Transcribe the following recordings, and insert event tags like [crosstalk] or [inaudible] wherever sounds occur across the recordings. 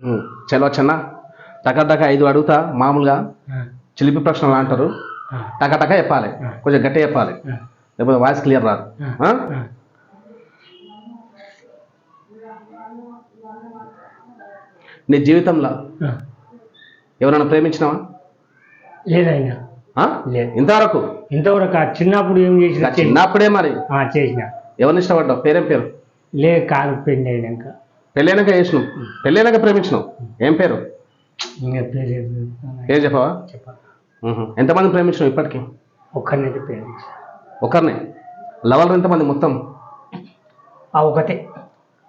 ఉమ్, చలో చిన్న. టక టక ఐదు అడుగుతా మామూలుగా చిలిపి ప్రశ్నలు అంటారు. టక టక చెప్పాలి. కొంచెం గట్టి చెప్పాలి. లేకపోతే వాయిస్ క్లియర్ రాదు? నీ జీవితంలో ఎవరైనా ప్రేమించినావా? లేదైనా? లేదు. ఇంతవరకు? ఇంతవరకు చిన్నప్పుడు ఏం చేసిన చిన్నప్పుడే మరి. చేసిన. ఎవరిని ఇష్టపడ్డావు? పేరేం పేరు? లే కాదు పెళ్ళి అయినాక పెళ్ళైనాక చేసినావు పెళ్ళైనాక ప్రేమించినావు? ఏం పేరు? ఇంకా పేరు చెప్పవా. ఎంతమంది ప్రేమించినావు ఇప్పటికి? ఒక్కరినైతే ప్రేమించా. ఒకరిని లవల్ ఎంతమంది మొత్తం? ఆ ఒకటే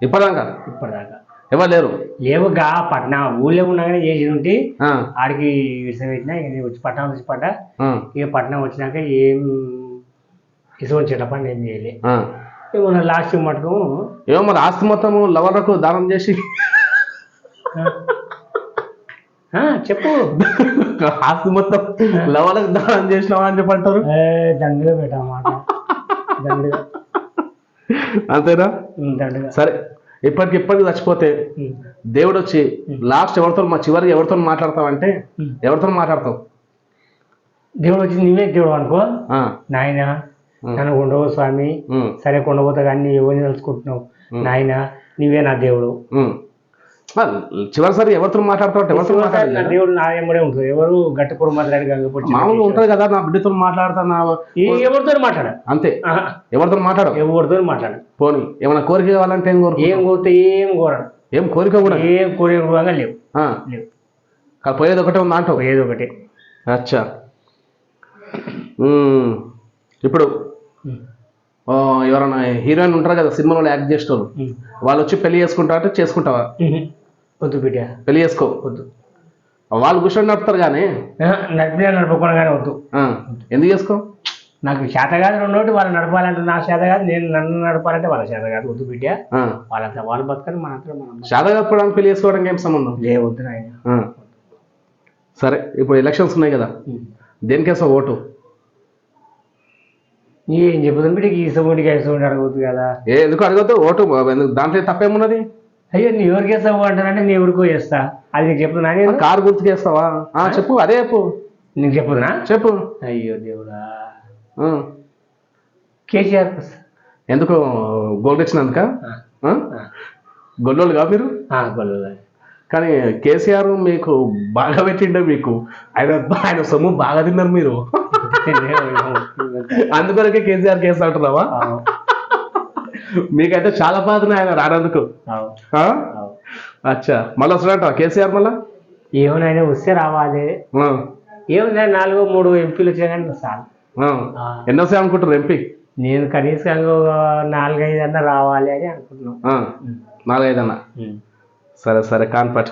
ఇప్పటిదాకా? ఇప్పటిదాకా. ఎవరు లేరు? లేవుగా పట్నా ఊళ్ళో ఉండగానే చేసి ఉంటే ఆడికి విడిచిపెట్టినా వచ్చి పట్నం వచ్చి పడ్డా. ఇక పట్నం వచ్చినాక ఏం ఇటువంటి చెట్ల పని ఏం చేయలే. మన లాస్ట్ మటుకు ఏమో మరి ఆస్తి మొత్తము లవర్లకు దానం చేసి. చెప్పు. ఆస్తి మొత్తం లవర్లకు దానం చేసినావా అని చెప్పి అంటారు. ఏ, దండగా పెట్టమాట దండగా. అంతేనా? దండగా. సరే ఇప్పటికి ఇప్పటికి చచ్చిపోతే దేవుడు వచ్చి లాస్ట్ ఎవరితో మా చివరికి ఎవరితో మాట్లాడతావు అంటే. ఎవరితో మాట్లాడతావు? దేవుడు వచ్చి నీవే దేవుడు అనుకో. నాయన నన్ను ఉండవు స్వామి సరే కొండపోతా కానీ ఎవరిని తెలుసుకుంటున్నావు ఉమ్. నాయన నీవే నా దేవుడు. చివరిసారి ఎవరితో మాట్లాడతావు ఎవరితో నా దేవుడు నా ఏమడే ఉంటుంది ఎవరు గట్టిపూడి మాట్లాడి గంగపూడి మామూలుగా ఉంటది కదా నా బిడ్డతో మాట్లాడతా నా ఎవరితో మాట్లాడ? అంతే. ఎవరితో మాట్లాడవు? ఎవరితో మాట్లాడ? పోనీ ఏమైనా కోరిక కావాలంటే ఏం కోరుకు ఏం కోరితే ఏం కోరడు ఏం కోరిక కూడా? ఏం కోరిక కూడా లేవు. లేవు. పోయేది ఒకటే ఉందా అంటావు? ఏదో ఒకటి. అచ్చా. ఇప్పుడు ఎవరైనా హీరోయిన్ ఉంటారు కదా సినిమాలో యాక్ట్ ఉమ్. వాళ్ళు వచ్చి పెళ్ళి చేసుకుంటా అంటే చేసుకుంటావా. వద్దు బిడ్డ. పెళ్ళి చేసుకో. వద్దు. వాళ్ళు కూర్చొని నడుపుతారు కానీ. నడిపినా నడపకుండా కానీ వద్దు. ఎందుకు చేసుకో? నాకు చేత కాదు రెండోటి వాళ్ళు నడపాలంటే నా చేత కాదు నేను నన్ను నడపాలంటే వాళ్ళ చేత కాదు. వద్దు బిడ్డ. వాళ్ళంతా వాళ్ళు బతకని మనంతా మనం శాద కప్పుకోవడానికి పెళ్ళి చేసుకోవడానికి ఏం సంబంధం? లే వద్దు నాయన. సరే ఇప్పుడు ఎలక్షన్స్ ఉన్నాయి కదా. ఉమ్. దేనికేసావు ఓటు. ఏం చెప్పుదాం బిడ్డకి ఈ సౌండ్కి ఈ సౌండ్ అడగవద్దు కదా. ఏ ఎందుకు అడగద్దు? ఓటు ఎందుకు దాంట్లో తప్పేమున్నది అయ్యో నీ ఎవరికి వేస్తావు అంటానంటే నీ ఎవరికో వేస్తా. అది నీకు చెప్పుతున్నా నేను? కారు గుర్తుకేస్తావా ఆ, చెప్పు అదే చెప్పు. నీకు చెప్పుదునా చెప్పు. అయ్యో దేవుడా. ఆ. కేసీఆర్ వస్తా. ఎందుకు? గోల్డ్ ఇచ్చినందుక ఆ, ఆ? ఆ. గొల్లోళ్ళు కాదు మీరు? ఆ, గొల్లలు. కానీ కేసీఆర్ మీకు బాగా పెట్టిండే మీకు. ఆయన ఆయన సొమ్ము బాగా తిన్నారు మీరు. [laughs] అందుకొరకే కేసీఆర్ కేసు అంటున్నావా? మీకైతే చాలా బాధనే ఆయన రానందుకు. అచ్చా. మళ్ళీ వస్తాడంట కేసీఆర్ మళ్ళా? ఏమనైనా వస్తే రావాలి. ఆ, ఏమన్నా నాలుగో మూడు ఎంపీలు వచ్చినా ఆ. ఆ, ఎన్ని వస్తాయి అనుకుంటారు ఎంపీ? నేను కనీసం ఒక నాలుగైదు అన్నా రావాలి అని అనుకుంటున్నాం. ఆ, నాలుగైదన్నా సరే సరే కాన్పట్